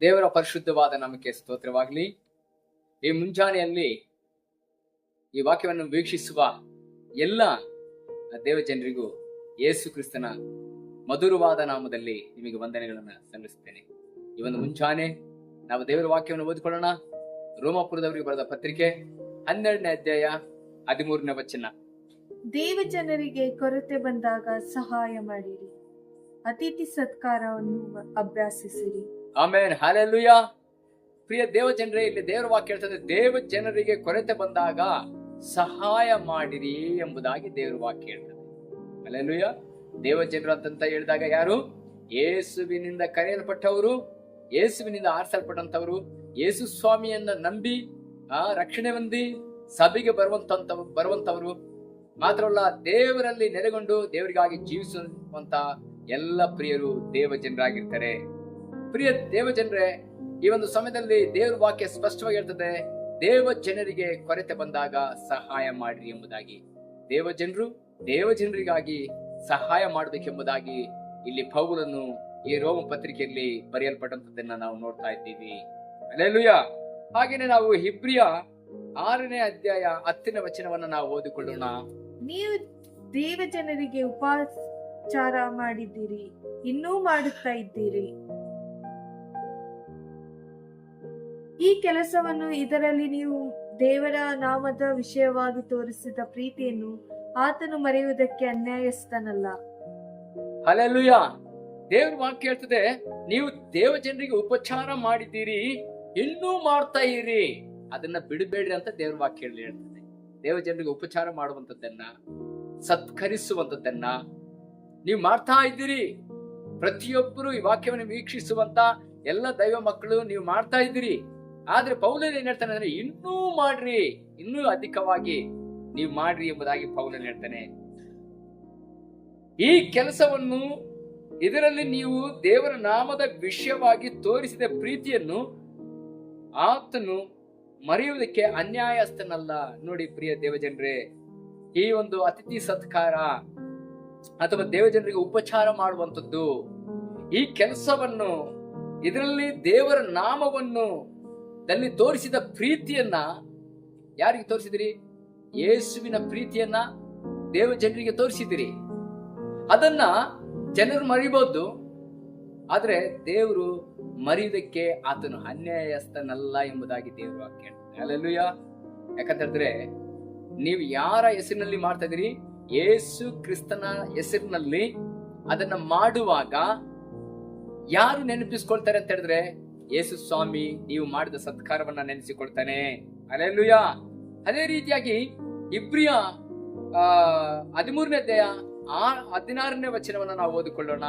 ದೇವರ ಪರಿಶುದ್ಧವಾದ ನಮಗೆ ಸ್ತೋತ್ರವಾಗಲಿ. ಈ ಮುಂಜಾನೆಯಲ್ಲಿ ಈ ವಾಕ್ಯವನ್ನು ವೀಕ್ಷಿಸುವ ಎಲ್ಲ ದೇವ ಜನರಿಗೂ ಯೇಸು ಕ್ರಿಸ್ತನ ಮಧುರವಾದ ನಾಮದಲ್ಲಿ ನಿಮಗೆ ವಂದನೆಗಳನ್ನು ಸಲ್ಲಿಸುತ್ತೇನೆ. ಈ ಒಂದು ಮುಂಜಾನೆ ನಾವು ದೇವರ ವಾಕ್ಯವನ್ನು ಓದಿಕೊಳ್ಳೋಣ. ರೋಮಾಪುರದವರಿಗೆ ಬರೆದ ಪತ್ರಿಕೆ ಹನ್ನೆರಡನೇ ಅಧ್ಯಾಯ ಹದಿಮೂರನೇ ವಚನ. ದೇವ ಜನರಿಗೆ ಕೊರತೆ ಬಂದಾಗ ಸಹಾಯ ಮಾಡಿರಿ. ಅತಿಥಿ ಸತ್ಕಾರವನ್ನು ಅಭ್ಯಾಸಿಸಿರಿ. ಆಮೇಲೆ ಹಾಲೆಲ್ಲೂಯ. ಪ್ರಿಯ ದೇವ ಜನರೇ ಇಲ್ಲಿ ದೇವರ ವಾಕ್ಯ ಹೇಳ್ತದೆ ದೇವ ಜನರಿಗೆ ಕೊರತೆ ಬಂದಾಗ ಸಹಾಯ ಮಾಡಿರಿ ಎಂಬುದಾಗಿ ದೇವರ ವಾಕ್ಯ ಹೇಳ್ತದೆ. ಅಲ್ಲೆಲ್ಲೂಯ ದೇವ ಜನರು ಅಂತ ಹೇಳಿದಾಗ ಯಾರು? ಯೇಸುವಿನಿಂದ ಕರೆಯಲ್ಪಟ್ಟವರು, ಯೇಸುವಿನಿಂದ ಆರಿಸಲ್ಪಟ್ಟಂತವರು ಯೇಸು ಸ್ವಾಮಿಯನ್ನ ನಂಬಿ, ಆ, ರಕ್ಷಣೆ ಹೊಂದಿ, ಸಭೆಗೆ ಬರುವಂತ ಬರುವಂತವರು ಮಾತ್ರವಲ್ಲ, ದೇವರಲ್ಲಿ ನೆಲೆಗೊಂಡು ದೇವರಿಗಾಗಿ ಜೀವಿಸುವಂತ ಎಲ್ಲ ಪ್ರಿಯರು ದೇವ ಜನರಾಗಿರ್ತಾರೆ ಪ್ರಿಯ ದೇವ ಜನರೇ ಈ ಒಂದು ಸಮಯದಲ್ಲಿ ದೇವರ ವಾಕ್ಯ ಸ್ಪಷ್ಟವಾಗಿ ಹೇಳ್ತದೆ ದೇವ ಜನರಿಗೆ ಕೊರತೆ ಬಂದಾಗ ಸಹಾಯ ಮಾಡ್ರಿ ಎಂಬುದಾಗಿ. ದೇವ ಜನರು ದೇವ ಜನರಿಗಾಗಿ ಸಹಾಯ ಮಾಡಬೇಕೆಂಬುದಾಗಿ ಇಲ್ಲಿ ಪೌಲನ್ನು ಈ ರೋಮ ಪತ್ರಿಕೆಯಲ್ಲಿ ಬರೆಯಲ್ಪಟ್ಟಂತದನ್ನ ನಾವು ನೋಡ್ತಾ ಇದ್ದೀವಿ. ಅಲ್ಲೆಲ್ಲೂಯ ಹಾಗೇನೆ ನಾವು ಹಿಬ್ರಿಯ ಆರನೇ ಅಧ್ಯಾಯ ಹತ್ತನೇ ವಚನವನ್ನ ನಾವು ಓದಿಕೊಳ್ಳೋಣ. ನೀವು ದೇವ ಜನರಿಗೆ ಉಪಚಾರ ಮಾಡಿದ್ದೀರಿ, ಇನ್ನೂ ಮಾಡುತ್ತಾ ಇದ್ದೀರಿ. ಈ ಕೆಲಸವನ್ನು ಇದರಲ್ಲಿ ನೀವು ದೇವರ ನಾಮದ ವಿಷಯವಾಗಿ ತೋರಿಸಿದ ಪ್ರೀತಿಯನ್ನು ಆತನು ಮರೆಯುವುದಕ್ಕೆ ಅನ್ಯಾಯಸ್ಥನಲ್ಲ. ಅಲ್ಲೆಲ್ಲೂಯ ದೇವ್ರ ವಾಕ್ಯ ಹೇಳ್ತದೆ, ನೀವು ದೇವ ಜನರಿಗೆ ಉಪಚಾರ ಮಾಡಿದ್ದೀರಿ, ಇನ್ನೂ ಮಾಡ್ತಾ ಇರಿ. ಅದನ್ನ ಬಿಡಬೇಡ್ರಿ ಅಂತ ದೇವ್ರ ವಾಕ್ಯ ಹೇಳಿ ಹೇಳ್ತದೆ. ದೇವ ಜನರಿಗೆ ಉಪಚಾರ ಮಾಡುವಂತದ್ದನ್ನ ಸತ್ಕರಿಸುವಂತದ್ದನ್ನ ನೀವು ಮಾಡ್ತಾ ಇದ್ದೀರಿ. ಪ್ರತಿಯೊಬ್ಬರು ಈ ವಾಕ್ಯವನ್ನು ವೀಕ್ಷಿಸುವಂತ ಎಲ್ಲ ದೈವ ಮಕ್ಕಳು ನೀವು ಮಾಡ್ತಾ ಇದ್ದೀರಿ. ಆದ್ರೆ ಪೌಲನ್ ಏನ್ ಹೇಳ್ತಾನೆ ಅಂದ್ರೆ, ಇನ್ನೂ ಮಾಡ್ರಿ, ಇನ್ನೂ ಅಧಿಕವಾಗಿ ನೀವು ಮಾಡ್ರಿ ಎಂಬುದಾಗಿ ಪೌಲನ್ ಹೇಳ್ತಾನೆ. ಈ ಕೆಲಸವನ್ನು ಇದರಲ್ಲಿ ನೀವು ದೇವರ ನಾಮದ ವಿಷಯವಾಗಿ ತೋರಿಸಿದ ಪ್ರೀತಿಯನ್ನು ಆತನು ಮರೆಯುವುದಕ್ಕೆ ಅನ್ಯಾಯಸ್ಥನಲ್ಲ. ನೋಡಿ ಪ್ರಿಯ ದೇವಜನರೇ, ಈ ಒಂದು ಅತಿಥಿ ಸತ್ಕಾರ ಅಥವಾ ದೇವಜನರಿಗೆ ಉಪಚಾರ ಮಾಡುವಂಥದ್ದು, ಈ ಕೆಲಸವನ್ನು ಇದರಲ್ಲಿ ದೇವರ ನಾಮವನ್ನು ದಲ್ಲಿ ತೋರಿಸಿದ ಪ್ರೀತಿಯನ್ನ ಯಾರಿಗೆ ತೋರಿಸಿದಿರಿ? ಯೇಸುವಿನ ಪ್ರೀತಿಯನ್ನ ದೇವ ಜನರಿಗೆ ತೋರಿಸಿದಿರಿ. ಅದನ್ನ ಜನರು ಮರಿಬಹುದು ಆದ್ರೆ ದೇವರು ಮರಿಯುವುದಕ್ಕೆ ಆತನು ಅನ್ಯಾಯಸ್ಥನಲ್ಲ ಎಂಬುದಾಗಿ ದೇವರು ವಾಕ್ಯ ಯಾಕಂತ ಹೇಳಿದ್ರೆ ನೀವು ಯಾರ ಹೆಸರಿನಲ್ಲಿ ಮಾಡ್ತಾ ಇದೀರಿ ಯೇಸು ಕ್ರಿಸ್ತನ ಹೆಸರಿನಲ್ಲಿ ಅದನ್ನ ಮಾಡುವಾಗ ಯಾರು ನೆನಪಿಸ್ಕೊಳ್ತಾರೆ ಅಂತ ಹೇಳಿದ್ರೆ ಯೇಸು ಸ್ವಾಮಿ ನೀವು ಮಾಡಿದ ಸತ್ಕಾರವನ್ನ ನೆನೆಸಿಕೊಳ್ತಾನೆ. ಅಲೆಲ್ಲುಯ ಅದೇ ರೀತಿಯಾಗಿ ಇಬ್ರಿಯ ಆ ಹದಿಮೂರನೇ ಅಧ್ಯಾಯ ಆ ಹದಿನಾರನೇ ವಚನವನ್ನ ನಾವು ಓದಿಕೊಳ್ಳೋಣ.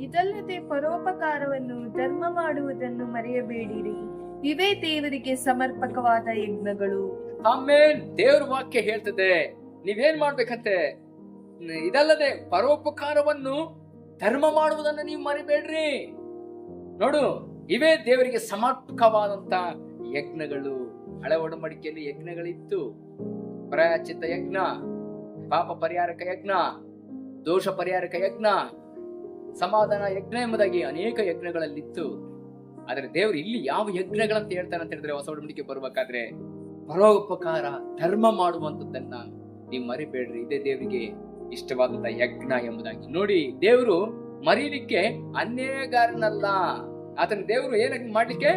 ಇದಲ್ಲದೆ ಪರೋಪಕಾರವನ್ನು ಧರ್ಮ ಮಾಡುವುದನ್ನು ಮರೆಯಬೇಡಿರಿ. ಇವೇ ದೇವರಿಗೆ ಸಮರ್ಪಕವಾದ ಯಜ್ಞಗಳು. ಆಮೇನ್. ದೇವ್ರ ವಾಕ್ಯ ಹೇಳ್ತದೆ. ನೀವೇನ್ ಮಾಡ್ಬೇಕಂತೆ? ಇದಲ್ಲದೆ ಪರೋಪಕಾರವನ್ನು ಧರ್ಮ ಮಾಡುವುದನ್ನು ನೀವು ಮರಿಬೇಡ್ರಿ. ನೋಡು. ಇವೇ ದೇವರಿಗೆ ಸಮರ್ಪಕವಾದಂತ ಯಜ್ಞಗಳು. ಹಳೆ ಒಡಂಬಡಿಕೆಯಲ್ಲಿ ಯಜ್ಞಗಳಿತ್ತು. ಪ್ರಾಯಚಿತ ಯಜ್ಞ, ಪಾಪ ಪರಿಹಾರಕ ಯಜ್ಞ, ದೋಷ ಪರಿಹಾರಕ ಯಜ್ಞ, ಸಮಾಧಾನ ಯಜ್ಞ ಎಂಬುದಾಗಿ ಅನೇಕ ಯಜ್ಞಗಳಲ್ಲಿತ್ತು. ಆದ್ರೆ ದೇವರು ಇಲ್ಲಿ ಯಾವ ಯಜ್ಞಗಳಂತ ಹೇಳ್ತಾನೆ ಅಂತ ಹೇಳಿದ್ರೆ ಹೊಸ ಒಡಂಬಡಿಕೆ ಬರಬೇಕಾದ್ರೆ ಪರೋಪಕಾರ, ಧರ್ಮ ಮಾಡುವಂತದ್ದನ್ನ ನೀವು ಮರಿಬೇಡ್ರಿ. ಇದೇ ದೇವರಿಗೆ ಇಷ್ಟವಾದಂತ ಯಜ್ಞ ಎಂಬುದಾಗಿ. ನೋಡಿ, ದೇವರು ಮರೀಲಿಕ್ಕೆ ಅನ್ಯಾಯಗಾರನಲ್ಲ. ಆತನ ದೇವರು ಏನಕ್ಕೆ ಮಾಡ್ಲಿಕ್ಕೆ?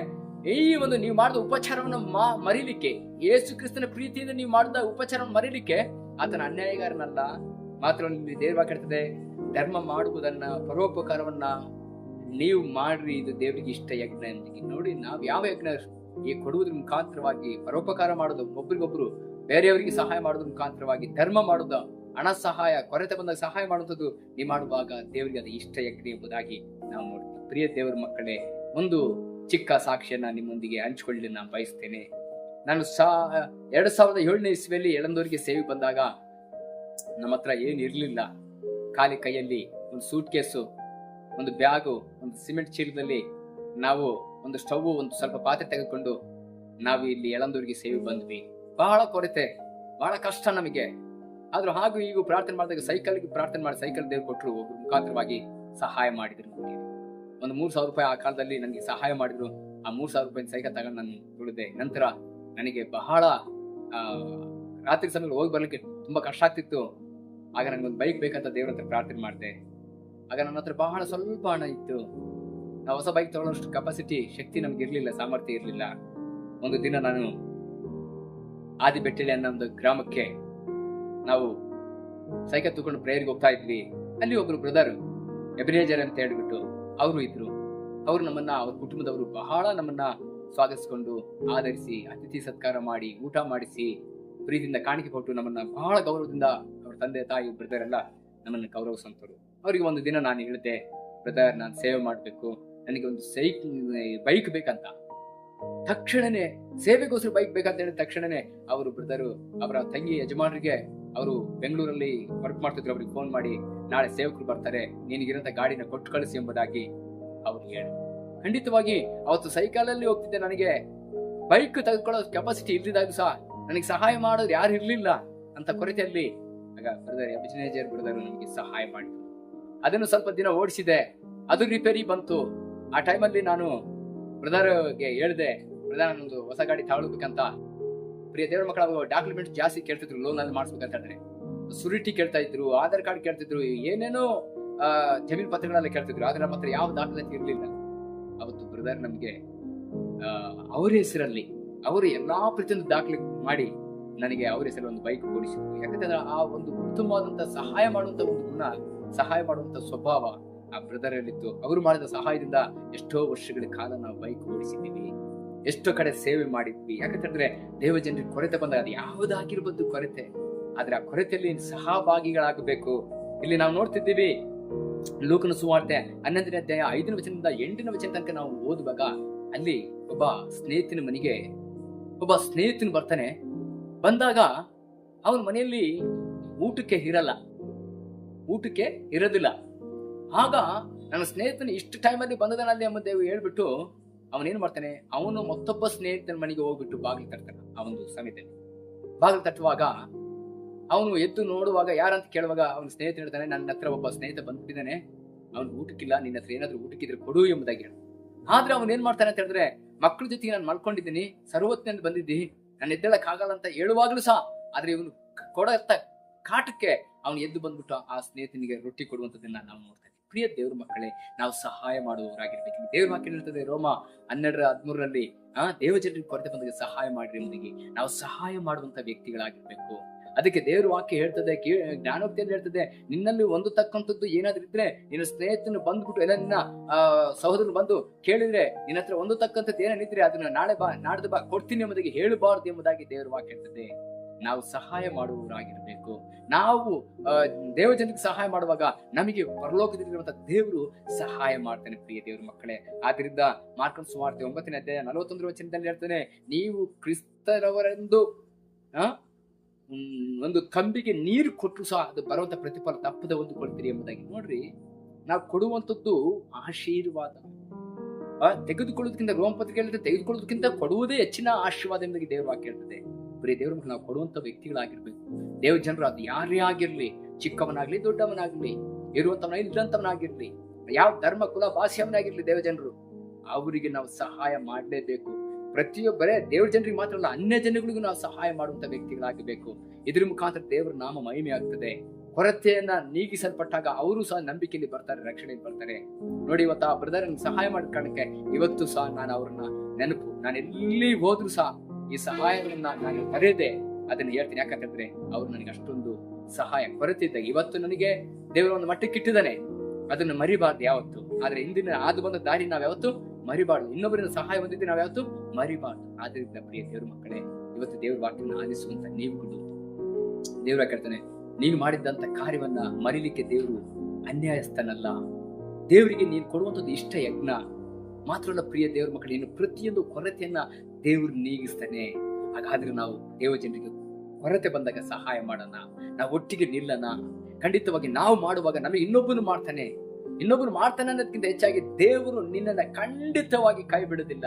ಈ ಒಂದು ನೀವು ಮಾಡಿದ ಉಪಚಾರವನ್ನು ಮಾ, ಮರೀಲಿಕ್ಕೆ, ಯೇಸು ಕ್ರಿಸ್ತನ ಪ್ರೀತಿಯಿಂದ ನೀವು ಮಾಡಿದ ಉಪಚಾರವನ್ನು ಮರೀಲಿಕ್ಕೆ ಆತನ ಅನ್ಯಾಯಗಾರನಲ್ಲ. ಮಾತ್ರ ನಿಮಗೆ ದೇವ್ರ ಕೇಳ್ತದೆ ಧರ್ಮ ಮಾಡುವುದನ್ನ, ಪರೋಪಕಾರವನ್ನ ನೀವು ಮಾಡ್ರಿ, ಇದು ದೇವರಿಗೆ ಇಷ್ಟ ಯಜ್ಞ ಎಂದಿಗೆ. ನೋಡಿ, ನಾವು ಯಾವ ಯಜ್ಞ ಈ ಕೊಡುವುದ್ರ ಮುಖಾಂತರವಾಗಿ ಪರೋಪಕಾರ ಮಾಡೋದು ಒಬ್ರಿಗೊಬ್ರು ಬೇರೆಯವರಿಗೆ ಸಹಾಯ ಮಾಡೋದ್ರ ಮುಖಾಂತರವಾಗಿ ಧರ್ಮ ಮಾಡೋದು ಹಣ ಸಹಾಯ ಕೊರತೆ ಬಂದಾಗ ಸಹಾಯ ಮಾಡುವಂಥದ್ದು, ನೀವು ಮಾಡುವಾಗ ದೇವರಿಗೆ ಅದು ಇಷ್ಟ ಯಜ್ಞ ಎಂಬುದಾಗಿ ನಾವು ನೋಡ್ತೀವಿ. ಪ್ರಿಯ ದೇವರ ಮಕ್ಕಳೇ ಒಂದು ಚಿಕ್ಕ ಸಾಕ್ಷಿಯನ್ನ ನಿಮ್ಮೊಂದಿಗೆ ಹಂಚಿಕೊಳ್ಳಿ ನಾನು ಬಯಸ್ತೇನೆ. ನಾನು ಸಾ, ಎರಡು ಸಾವಿರದ ಏಳನೇ ಇಸ್ವಿಯಲ್ಲಿ ಎಳಂದೂರಿಗೆ ಸೇವೆ ಬಂದಾಗ ನಮ್ಮ ಹತ್ರ ಏನು ಇರಲಿಲ್ಲ. ಖಾಲಿ ಕೈಯಲ್ಲಿ ಒಂದು ಸೂಟ್ ಕೇಸು ಒಂದು ಬ್ಯಾಗು ಒಂದು ಸಿಮೆಂಟ್ ಚೀಲದಲ್ಲಿ ನಾವು ಒಂದು ಸ್ಟವ್ ಒಂದು ಸ್ವಲ್ಪ ಪಾತ್ರೆ ತೆಗೆದುಕೊಂಡು ನಾವು ಇಲ್ಲಿ ಎಳಂದೂರಿಗೆ ಸೇವೆ ಬಂದ್ವಿ. ಬಹಳ ಕೊರತೆ, ಬಹಳ ಕಷ್ಟ ನಮಗೆ. ಆದ್ರೂ ಹಾಗೂ ಈಗ ಪ್ರಾರ್ಥನೆ ಮಾಡಿದಾಗ ಸೈಕಲ್ಗೆ ಪ್ರಾರ್ಥನೆ ಮಾಡಿ ಸೈಕಲ್ ದೇವ್ರು ಕೊಟ್ಟರು ಒಬ್ಬರು ಮುಖಾಂತರವಾಗಿ ಸಹಾಯ ಮಾಡಿದ್ರು ನಮಗೆ. ಒಂದು ಮೂರು ಸಾವಿರ ರೂಪಾಯಿ ಆ ಕಾಲದಲ್ಲಿ ನನಗೆ ಸಹಾಯ ಮಾಡಿದ್ರು. ಆ ಮೂರು ಸಾವಿರ ರೂಪಾಯಿ ಸೈಕಲ್ ತಗೊಂಡು ನಾನು ದುಡಿದೆ ನಂತರ ನನಗೆ ಬಹಳ ರಾತ್ರಿ ಸಮಯದಲ್ಲಿ ಹೋಗಿ ಬರಲಿಕ್ಕೆ ತುಂಬ ಕಷ್ಟ ಆಗ್ತಿತ್ತು. ಆಗ ನನಗೊಂದು ಬೈಕ್ ಬೇಕಂತ ದೇವ್ರ ಹತ್ರ ಪ್ರಾರ್ಥನೆ ಮಾಡಿದೆ. ಆಗ ನನ್ನ ಹತ್ರ ಬಹಳ ಸ್ವಲ್ಪ ಹಣ ಇತ್ತು. ನಾವು ಹೊಸ ಬೈಕ್ ತಗೊಳ್ಳೋಷ್ಟು ಕೆಪಾಸಿಟಿ ಶಕ್ತಿ ನಮ್ಗೆ ಇರಲಿಲ್ಲ, ಸಾಮರ್ಥ್ಯ ಇರಲಿಲ್ಲ. ಒಂದು ದಿನ ನಾನು ಆದಿಬೆಟ್ಟೆಲೆ ಅನ್ನೋ ಒಂದು ಗ್ರಾಮಕ್ಕೆ ನಾವು ಸೈಕಲ್ ತಗೊಂಡು ಪ್ರೇಯರ್ಗೆ ಹೋಗ್ತಾ ಇದ್ವಿ. ಅಲ್ಲಿ ಒಬ್ರು ಬ್ರದರ್ ಎಬ್ರೇಜರ್ ಅಂತ ಹೇಳ್ಬಿಟ್ಟು ಅವರು ಇದ್ರು. ಅವರು ನಮ್ಮನ್ನ, ಅವ್ರ ಕುಟುಂಬದವರು ಬಹಳ ನಮ್ಮನ್ನ ಸ್ವಾಗತಿಸಿಕೊಂಡು ಆಧರಿಸಿ, ಅತಿಥಿ ಸತ್ಕಾರ ಮಾಡಿ, ಊಟ ಮಾಡಿಸಿ, ಪ್ರೀತಿಯಿಂದ ಕಾಣಿಕೆ ಕೊಟ್ಟು ನಮ್ಮನ್ನ ಬಹಳ ಗೌರವದಿಂದ ಅವ್ರ ತಂದೆ, ತಾಯಿ ಬ್ರದರ್ ಎಲ್ಲ ಗೌರವ ಗೌರವಿಸುವಂತರು ಅವರಿಗೆ ಒಂದು ದಿನ ನಾನು ಹೇಳಿದೆ ಬ್ರದರ್ ನಾನು ಸೇವೆ ಮಾಡಬೇಕು. ನನಗೆ ಒಂದು ಸೈಕ್, ಬೈಕ್ ಬೇಕಂತ. ತಕ್ಷಣನೇ ಸೇವೆಗೋಸ್ಕರ ಬೈಕ್ ಬೇಕಂತ ಹೇಳಿದ ತಕ್ಷಣನೇ ಅವರು ಬ್ರದರು, ಅವರ ತಂಗಿ ಯಜಮಾನರಿಗೆ ಅವರು ಬೆಂಗಳೂರಲ್ಲಿ ವರ್ಕ್ ಮಾಡ್ತಿದ್ರು, ಅವ್ರಿಗೆ ಫೋನ್ ಮಾಡಿ ನಾಳೆ ಸೇವಕರು ಬರ್ತಾರೆ ನಿನಗಿರಂತ ಗಾಡಿನ ಕೊಟ್ಟು ಕಳಿಸಿ ಎಂಬುದಾಗಿ ಅವ್ರು ಹೇಳಿದ್ರು. ಖಂಡಿತವಾಗಿ ಅವತ್ತು ಸೈಕಲಲ್ಲಿ ಹೋಗ್ತಿದ್ದೆ ನನಗೆ. ಬೈಕ್ ತೆಗೆದುಕೊಳ್ಳೋ ಕೆಪಾಸಿಟಿ ಇಲ್ದಿದಾಗ ಸಹ ನನಗೆ ಸಹಾಯ ಮಾಡೋದು ಯಾರು ಇರ್ಲಿಲ್ಲ ಅಂತ ಕೊರತೆಯಲ್ಲಿ ಆಗ ಬ್ರದರ್ ಅಭಿಜಿನೇಜರ್ ಬ್ರದರ್ ನನಗೆ ಸಹಾಯ ಮಾಡಿ ಅದನ್ನು ಸ್ವಲ್ಪ ದಿನ ಓಡಿಸಿದೆ, ಅದು ರಿಪೇರಿ ಬಂತು. ಆ ಟೈಮಲ್ಲಿ ನಾನು ಬ್ರದರ್ಗೆ ಹೇಳಿದೆ ಬ್ರದರ್ ನಾನೊಂದು ಹೊಸ ಗಾಡಿ ತಗೊಳ್ಬೇಕಂತ. ಪ್ರಿಯ ದೇವರ ಮಕ್ಕಳ ಡಾಕ್ಯುಮೆಂಟ್ ಜಾಸ್ತಿ ಕೇಳ್ತಿದ್ರು ಲೋನ್ ಅಲ್ಲಿ ಮಾಡಿಸ್ಬೇಕಂತ ಹೇಳಿದ್ರೆ. ಸುರಿಟಿ ಕೇಳ್ತಾ ಇದ್ರು, ಆಧಾರ್ ಕಾರ್ಡ್ ಕೇಳ್ತಿದ್ರು, ಏನೇನೋ ಜಮೀನ್ ಪತ್ರಗಳೆಲ್ಲ ಕೇಳ್ತಿದ್ರು, ಆದ್ರೆ ನಮ್ಮ ಹತ್ರ ಯಾವ ದಾಖಲಾತಿ ಇರಲಿಲ್ಲ. ಅವತ್ತು ಬ್ರದರ್ ನಮ್ಗೆ ಅವ್ರ ಹೆಸರಲ್ಲಿ, ಅವರು ಎಲ್ಲಾ ಪ್ರತಿಯೊಂದು ದಾಖಲೆ ಮಾಡಿ ನನಗೆ ಅವ್ರ ಹೆಸರಲ್ಲಿ ಒಂದು ಬೈಕ್ ಓಡಿಸಿದ್ರು ಯಾಕಂತಂದ್ರೆ ಆ ಒಂದು ಉತ್ತಮವಾದಂತ ಸಹಾಯ ಮಾಡುವಂತ ಒಂದು ಗುಣ, ಸಹಾಯ ಮಾಡುವಂತ ಸ್ವಭಾವ ಆ ಬ್ರದರ್ ಅಲ್ಲಿತ್ತು. ಅವರು ಮಾಡಿದ ಸಹಾಯದಿಂದ ಎಷ್ಟೋ ವರ್ಷಗಳ ಕಾಲ ನಾವು ಬೈಕ್ ಓಡಿಸಿದ್ದೀವಿ. ಎಷ್ಟೋ ಕಡೆ ಸೇವೆ ಮಾಡಿದ್ವಿ. ಯಾಕಂತಂದ್ರೆ ದೇವ ಜನರಿಗೆ ಕೊರತೆ ಬಂದಾಗ ಅದು ಯಾವುದಾಗಿರ್ಬೋದು ಕೊರತೆ. ಆದ್ರೆ ಆ ಕೊರತೆಯಲ್ಲಿ ಸಹಭಾಗಿಗಳಾಗಬೇಕು. ಇಲ್ಲಿ ನಾವು ನೋಡ್ತಿದ್ದೀವಿ ಲೋಕನ ಸುವಾರ್ತೆ ಹನ್ನೊಂದನೇ ಅಧ್ಯಾಯ ಐದನೇ ವಚನದಿಂದ ಎಂಟನೇ ವಚನ ತನಕ ನಾವು ಓದುವಾಗ ಅಲ್ಲಿ ಒಬ್ಬ ಸ್ನೇಹಿತನ ಮನೆಗೆ, ಒಬ್ಬ ಸ್ನೇಹಿತನ ಬರ್ತಾನೆ. ಬಂದಾಗ ಅವನ ಮನೆಯಲ್ಲಿ ಊಟಕ್ಕೆ ಇರಲ್ಲ. ಊಟಕ್ಕೆ ಇರೋದಿಲ್ಲ. ಆಗ ನನ್ನ ಸ್ನೇಹಿತನ ಇಷ್ಟು ಟೈಮಲ್ಲಿ ಬಂದದನಲ್ಲಿ ಎಂಬ ದೇವ್ ಹೇಳ್ಬಿಟ್ಟು ಅವನೇನ್ ಮಾಡ್ತಾನೆ? ಅವನು ಮತ್ತೊಬ್ಬ ಸ್ನೇಹಿತನ ಮನೆಗೆ ಹೋಗ್ಬಿಟ್ಟು ಬಾಗಿಲು ತಟ್ತಾನೆ ಆ ಒಂದು ಸಮಯದಲ್ಲಿ. ಬಾಗಿಲು ತಟ್ಟುವಾಗ ಅವನು ಎದ್ದು ನೋಡುವಾಗ ಯಾರಂತ ಕೇಳುವಾಗ ಅವನ ಸ್ನೇಹಿತ ಹೇಳ್ತಾನೆ, ನನ್ನ ಹತ್ರ ಒಬ್ಬ ಸ್ನೇಹಿತ ಬಂದ್ಬಿಟ್ಟಿದ್ದಾನೆ. ಅವನು ಊಟಕ್ಕಿಲ್ಲ, ನಿನ್ನ ಹತ್ರ ಏನಾದ್ರೂ ಊಟಕ್ಕಿದ್ರೆ ಕೊಡು ಎಂಬುದಾಗಿ ಹೇಳ. ಆದ್ರೆ ಅವನು ಏನ್ ಮಾಡ್ತಾನೆ ಅಂತ ಹೇಳಿದ್ರೆ ಮಕ್ಕಳ ಜೊತೆಗೆ ನಾನು ಮಲ್ಕೊಂಡಿದ್ದೀನಿ ಸರ್ವತ್ನಿಂದ ಬಂದಿದ್ದಿ ನಾನು ಎದ್ದೇಳಕ್ ಅಂತ ಹೇಳುವಾಗ್ಲೂ ಸಹ. ಆದ್ರೆ ಇವನು ಕೊಡತ್ತ ಕಾಟಕ್ಕೆ ಅವನು ಎದ್ದು ಬಂದ್ಬಿಟ್ಟು ಆ ಸ್ನೇಹಿತನಿಗೆ ರೊಟ್ಟಿ ಕೊಡುವಂಥದ್ದನ್ನ ನಾವು ನೋಡ್ತೇವೆ ಪ್ರಿಯ ದೇವ್ರ ಮಕ್ಕಳೇ, ನಾವು ಸಹಾಯ ಮಾಡುವವರಾಗಿರ್ಬೇಕು ದೇವ್ರ ವಾಕ್ಯ ಹೇಳ್ತದೆ, ರೋಮ ಹನ್ನೆರಡರ ಹದಿಮೂರರಲ್ಲಿ, ಆ ದೇವ ಜನರಿಗೆ ಕೊರತೆ ಬಂದಾಗ ಸಹಾಯ ಮಾಡಿರಿ ಎಂಬುದಾಗಿ. ನಾವು ಸಹಾಯ ಮಾಡುವಂತ ವ್ಯಕ್ತಿಗಳಾಗಿರ್ಬೇಕು. ಅದಕ್ಕೆ ದೇವ್ರ ವಾಕ್ಯ ಹೇಳ್ತದೆ, ಕೇ, ಜ್ಞಾನೋಕ್ತಿಯಲ್ಲಿ ಹೇಳ್ತದೆ, ನಿನ್ನಲ್ಲಿ ಒಂದು ತಕ್ಕಂಥದ್ದು ಏನಾದ್ರೂ ಇದ್ರೆ ನಿನ್ನ ಸ್ನೇಹಿತನ ಬಂದ್ಬಿಟ್ಟು ಎಲ್ಲ ನಿನ್ನ ಸಹೋದರನು ಬಂದು ಕೇಳಿದ್ರೆ ನಿನ್ನ ಹತ್ರ ಒಂದು ತಕ್ಕಂಥದ್ದು ಏನಿದ್ರೆ ಅದನ್ನ ನಾಳೆ ಬಾ, ನಾಡ್ದು ಬಾ, ಕೊಡ್ತೀನಿ ಎಂಬುದಾಗಿ ಹೇಳಬಾರ್ದು ಎಂಬುದಾಗಿ ದೇವ್ರ ವಾಕ್ಯ ಹೇಳ್ತದೆ. ನಾವು ಸಹಾಯ ಮಾಡುವವರಾಗಿರ್ಬೇಕು. ನಾವು ದೇವ ಜನಕ್ಕೆ ಸಹಾಯ ಮಾಡುವಾಗ ನಮಗೆ ಪರಲೋಕದಲ್ಲಿರುವಂತಹ ದೇವರು ಸಹಾಯ ಮಾಡ್ತಾನೆ ಪ್ರಿಯ ದೇವ್ರ ಮಕ್ಕಳೇ. ಆದ್ರಿಂದ ಮಾರ್ಕನ್ ಸುಮಾರ್ತೆ ಒಂಬತ್ತನೇ ಅಧ್ಯಾಯ ನಲವತ್ತೊಂದರ ವಚನದಲ್ಲಿ ಹೇಳ್ತಾನೆ, ನೀವು ಕ್ರಿಸ್ತರವರೆಂದು ಒಂದು ಕಂಬಿಗೆ ನೀರು ಕೊಟ್ಟರು ಸಹ ಅದು ಬರುವಂತ ಪ್ರತಿಫಲ ತಪ್ಪದೆ ಒಂದು ಕೊಡ್ತೀರಿ ಎಂಬುದಾಗಿ. ನೋಡ್ರಿ, ನಾವು ಕೊಡುವಂತದ್ದು ಆಶೀರ್ವಾದ. ತೆಗೆದುಕೊಳ್ಳೋದಕ್ಕಿಂತ ರೋಮಪತ್ರಿಕೆ ಹೇಳಿದ್ರೆ ತೆಗೆದುಕೊಳ್ಳೋದಕ್ಕಿಂತ ಕೊಡುವುದೇ ಹೆಚ್ಚಿನ ಆಶೀರ್ವಾದ ಎಂಬುದಾಗಿ ದೇವರು ವಾಕ್ಯ ಹೇಳ್ತದೆ. ಬರೀ ದೇವ್ರ ನಾವು ಕೊಡುವಂತ ವ್ಯಕ್ತಿಗಳಾಗಿರ್ಬೇಕು. ದೇವ ಜನರು ಅದು ಯಾರೇ ಆಗಿರ್ಲಿ, ಚಿಕ್ಕವನಾಗ್ಲಿ, ದೊಡ್ಡವನಾಗ್ಲಿ, ಇರುವಂತವನ, ಇಲ್ಲಂತವನಾಗಿರ್ಲಿ, ಯಾವ ಧರ್ಮ, ಕುಲ ಭಾಷೆಯವನಾಗಿರ್ಲಿ ದೇವ ಜನರು, ಅವರಿಗೆ ನಾವು ಸಹಾಯ ಮಾಡಲೇಬೇಕು. ಪ್ರತಿಯೊಬ್ಬರೇ ದೇವ್ರ ಜನರಿಗೆ ಮಾತ್ರ ಅಲ್ಲ, ಅನ್ಯ ಜನಗಳಿಗೂ ನಾವು ಸಹಾಯ ಮಾಡುವಂತ ವ್ಯಕ್ತಿಗಳಾಗಬೇಕು. ಇದ್ರ ಮುಖಾಂತರ ದೇವರ ನಾಮ ಮಹಿಮೆ ಆಗ್ತದೆ. ಕೊರತೆಯನ್ನ ನೀಗಿಸಲ್ಪಟ್ಟಾಗ ಅವರು ಸಹ ನಂಬಿಕೆಯಲ್ಲಿ ಬರ್ತಾರೆ, ರಕ್ಷಣೆಯಲ್ಲಿ ಬರ್ತಾರೆ. ನೋಡಿ, ಇವತ್ತು ಆ ಬ್ರದರ್ ಸಹಾಯ ಮಾಡಿದ ಕಾರಣಕ್ಕೆ ಇವತ್ತು ಸಹ ನಾನು ಅವ್ರನ್ನ ನೆನಪು, ನಾನು ಎಲ್ಲಿ ಹೋದ್ರು ಸಹ ಈ ಸಹಾಯಗಳನ್ನ ನಾನು ಕರೆದೆ ಅದನ್ನ ಹೇಳ್ತೀನಿ. ಯಾಕಂತಂದ್ರೆ ಅವ್ರು ನನಗೆ ಅಷ್ಟೊಂದು ಸಹಾಯ, ಕೊರತೆ ಇದ್ದಾಗ ಇವತ್ತು ನನಗೆ ದೇವರ ಒಂದು ಮಟ್ಟಕ್ಕೆ ಇಟ್ಟಿದ್ದಾನೆ. ಅದನ್ನು ಮರಿಬಾರ್ದು ಯಾವತ್ತು. ಆದ್ರೆ ಇಂದಿನ ಆದು ಬಂದ ದಾರಿ ನಾವ್ ಯಾವತ್ತು ಮರಿಬಾರ್ದು. ಇನ್ನೊಬ್ಬರಿಂದ ಸಹಾಯ ಹೊಂದಿದ್ದು ನಾವು ಯಾವತ್ತು ಮರಿಬಾರ್ದು. ಆದ್ರಿಂದ ಪ್ರಿಯ ದೇವ್ರ ಮಕ್ಕಳೇ, ಇವತ್ತು ದೇವ್ರ ವಾಕ್ಯವನ್ನು ಆಲಿಸುವಂತ ನೀವುಗಳು ದೇವ್ರ ಕೇಳ್ತಾನೆ ನೀನು ಮಾಡಿದಂತ ಕಾರ್ಯವನ್ನ ಮರಿಲಿಕ್ಕೆ ದೇವರು ಅನ್ಯಾಯಸ್ಥನಲ್ಲ. ದೇವರಿಗೆ ನೀನು ಕೊಡುವಂಥದ್ದು ಇಷ್ಟ ಯಜ್ಞ. ಮಾತ್ರವಲ್ಲ ಪ್ರಿಯ ದೇವ್ರ ಮಕ್ಕಳು, ನೀನು ಪ್ರತಿಯೊಂದು ಕೊರತೆಯನ್ನ ದೇವ್ರು ನೀಗಿಸ್ತಾನೆ. ಹಾಗಾದ್ರೆ ನಾವು ದೇವ ಜನರಿಗೆ ಕೊರತೆ ಬಂದಾಗ ಸಹಾಯ ಮಾಡೋಣ. ನಾವು ಒಟ್ಟಿಗೆ ನಿಲ್ಲಣ. ಖಂಡಿತವಾಗಿ ನಾವು ಮಾಡುವಾಗ ನಮಗೆ ಇನ್ನೊಬ್ಬನು ಮಾಡ್ತಾನೆ. ಇನ್ನೊಬ್ಬನು ಮಾಡ್ತಾನೆ ಅನ್ನೋದಕ್ಕಿಂತ ಹೆಚ್ಚಾಗಿ ದೇವರು ನಿನ್ನನ್ನ ಖಂಡಿತವಾಗಿ ಕೈ ಬಿಡುದಿಲ್ಲ.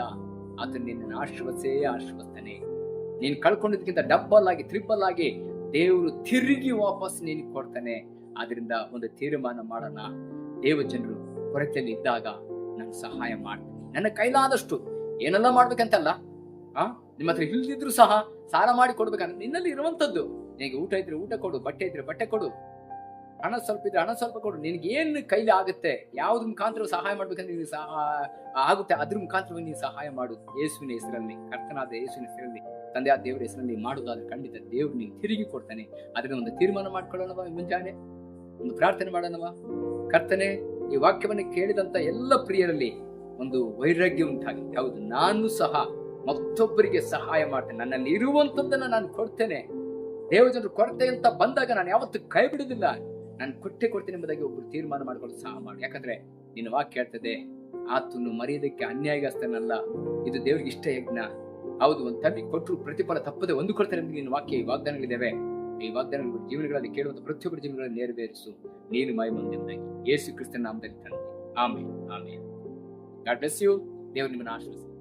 ಅದು ನಿನ್ನನ್ನು ಆಶ್ರವಸೇ ಆಶ್ರವಸ್ತಾನೆ ನೀನು ಕಳ್ಕೊಂಡಿದ್ದಕ್ಕಿಂತ ಡಬ್ಬಲ್ ಆಗಿ ತ್ರಿಬಲ್ ಆಗಿ ದೇವರು ತಿರುಗಿ ವಾಪಸ್ ನೀನು ಕೊಡ್ತಾನೆ. ಆದ್ರಿಂದ ಒಂದು ತೀರ್ಮಾನ ಮಾಡೋಣ. ದೇವ ಜನರು ಕೊರತೆಯಲ್ಲಿ ಇದ್ದಾಗ ನಾನು ಸಹಾಯ ಮಾಡ್ತೀನಿ. ನನ್ನ ಕೈಲಾದಷ್ಟು ಏನೆಲ್ಲ ಮಾಡ್ಬೇಕಂತಲ್ಲ, ಆ? ನಿಮ್ಮ ಹತ್ರ ಇಲ್ದಿದ್ರು ಸಹ ಸಾಲ ಮಾಡಿ ಕೊಡ್ಬೇಕಂತ ನಿನ್ನಲ್ಲಿ ಇರುವಂತದ್ದು ನಿನಗೆ ಊಟ ಇದ್ರೆ ಊಟ ಕೊಡು, ಬಟ್ಟೆ ಇದ್ರೆ ಬಟ್ಟೆ ಕೊಡು. ಹಣ ಸ್ವಲ್ಪ ಇದ್ರೆ ಹಣ ಸ್ವಲ್ಪ ಕೊಡು. ನಿನಗೆ ಏನು ಕೈಲಿ ಆಗುತ್ತೆ ಯಾವ್ದು ಮುಖಾಂತರ ಸಹಾಯ ಮಾಡ್ಬೇಕಂದ್ರೆ ನೀನು ಸಹ, ಆಗುತ್ತೆ. ಅದ್ರ ಮುಖಾಂತರ ನೀನು ಸಹಾಯ ಮಾಡು. ಯೇಸುವಿನ ಹೆಸರಲ್ಲಿ, ಕರ್ತನಾದ ಯೇಸುವಿನ ಹೆಸರಲ್ಲಿ ತಂದೆಯಾದ ದೇವರ ಹೆಸರಲ್ಲಿ ಮಾಡುವುದಾದ್ರೆ ಖಂಡಿತ ದೇವ್ರು ನೀನು ತಿರುಗಿ ಕೊಡ್ತಾನೆ. ಅದನ್ನ ಒಂದು ತೀರ್ಮಾನ ಮಾಡ್ಕೊಳ್ಳೋಣವಾ ಮುಂಜಾನೆ. ಒಂದು ಪ್ರಾರ್ಥನೆ ಮಾಡೋಣವಾ ಕರ್ತನೆ, ಈ ವಾಕ್ಯವನ್ನು ಕೇಳಿದಂತ ಎಲ್ಲ ಪ್ರಿಯರಲ್ಲಿ ಒಂದು ವೈರಾಗ್ಯ ಉಂಟಾಗಿ ಹೌದು, ನಾನು ಸಹ ಮತ್ತೊಬ್ಬರಿಗೆ ಸಹಾಯ ಮಾಡ್ತೇನೆ. ನನ್ನಲ್ಲಿ ಇರುವಂತದ್ದನ್ನ ನಾನು ಕೊಡ್ತೇನೆ. ದೇವಜನರು ಕೊರತೆ ಅಂತ ಬಂದಾಗ ನಾನು ಯಾವತ್ತೂ ಕೈ ಬಿಡುದಿಲ್ಲ ನಾನು ಕೊಟ್ಟೆ ಕೊಡ್ತೀನಿ ಎಂಬುದಾಗಿ ಒಬ್ಬರು ತೀರ್ಮಾನ ಮಾಡ್ಕೊಂಡು ಸಹ ಮಾಡು. ಯಾಕಂದ್ರೆ ನಿನ್ನ ವಾಕ್ ಹೇಳ್ತದೆ ಆತನು ಮರೆಯೋದಕ್ಕೆ ಅನ್ಯಾಯಗಸ್ತನಲ್ಲ, ಇದು ದೇವ್ರಿಗೆ ಇಷ್ಟ ಯಜ್ಞ. ಹೌದು, ಒಂದು ತಮ್ಮಿ ಕೊಟ್ಟರು ಪ್ರತಿಫಲ ತಪ್ಪದೆ ಒಂದು ಕೊಡ್ತಾರೆ ಎಂದು ನಿನ್ನ ವಾಕ್ಯ ಈ ವಾಗ್ದಾನಗಳಿದ್ದಾವೆ. ಈ ವಾಗ್ದಾನಗಳು ಜೀವನಗಳಲ್ಲಿ ಕೇಳುವಂತ ಪ್ರತಿಯೊಬ್ಬರ ಜೀವನಗಳನ್ನು ನೆರವೇರಿಸು. ನೀನು ಮೈ ಮುಂದೆ ಯೇಸು ಕ್ರಿಸ್ತನ ನಾಮದಲ್ಲಿ ತಂದೆ. ಆಮೇಲೆ ಆಮೇಲೆ ಗಾಡ್ ಬ್ಲೆಸ್ ಯು. ದೇವರು ನಿಮ್ಮನ್ನು ಆಶೀರ್ವದಿಸಲಿ.